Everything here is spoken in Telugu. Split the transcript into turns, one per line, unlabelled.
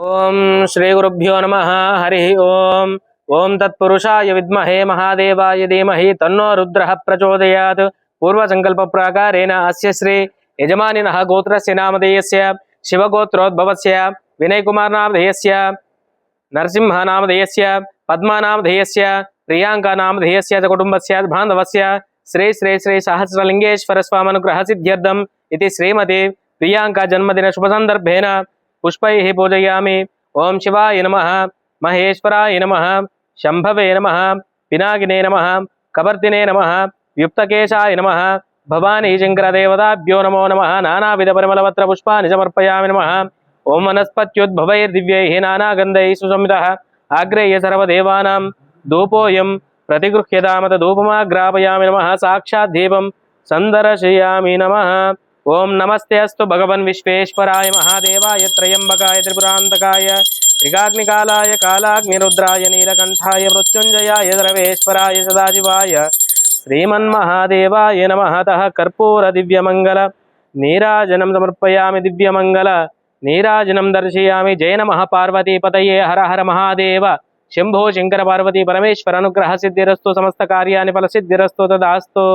ఓం శ్రీ గురుభ్యో నమ హరి ఓం ఓం తత్పురుషాయ విద్మహే మహాదేవాయ ధీమహి తన్నో రుద్ర ప్రచోదయాత్ పూర్వసంకల్ప ప్రాకారేణ అస్య శ్రీ యజమానినః గోత్రస్య నామధేయస్య శివగోత్రోద్భవస్య వినయ్ కుమార్ నామధేయస్య నరసింహ నామధేయస్య పద్మా నామధేయస్య ప్రియాంక నామధేయస్య చ కుటుంబస్య బాంధవస్య శ్రీ శ్రీ శ్రీ సహస్రలింగేశ్వర స్వామనుగ్రహ సిద్ధ్యర్థం ఇది శ్రీమతి ప్రియాంక జన్మదిన శుభ సందర్భేన పుష్పైः పూజయామి. ఓం శివాయ నమః. మహేశ్వరాయ నమః. శంభవే నమః. పినాకినే నమః. కబర్దినే నమః. యుక్తకేశాయ నమః. భవానీ శంకరదేవతాభ్యో నమో నమ. నానావిధ పరిమళవత్ర పుష్పాన్ని సమర్పయామి నమ. ఓం వనస్పత్యుద్భవైర్దివ్యై నానాగంధై సుసంహితः ఆగ్రేయ సర్వదేవానాం. ధూపోయం ప్రతిగృహ్యతామత ధూపమాగ్రాపయామి నమ. సాక్షాద్ దీపం సందర్శయామి నమ. ఓం నమస్తే అస్తు భగవన్ విశ్వేశ్వరాయ మహాదేవాయ త్రయంబకాయ త్రిపురాంతకాయ త్రిగాగ్నికాలాయ కాలాగ్నిరుద్రాయ నీలకంఠాయ మృత్యుంజయాయ ద్రవేశ్వరాయ సదాశివాయ శ్రీమన్మహాదేవాయ నమ కర్పూర దివ్యమంగళ నీరాజనం సమర్పయామి దివ్యమంగళ నీరాజనం దర్శయామి జయ నమ పార్వతీపతయే హర హర మహాదేవ శంభో శంకర పార్వతీ పరమేశ్వర అనుగ్రహ సిద్ధిరస్తు సమస్త కార్యాన్ని ఫలసిద్ధిరస్తు తదాస్తు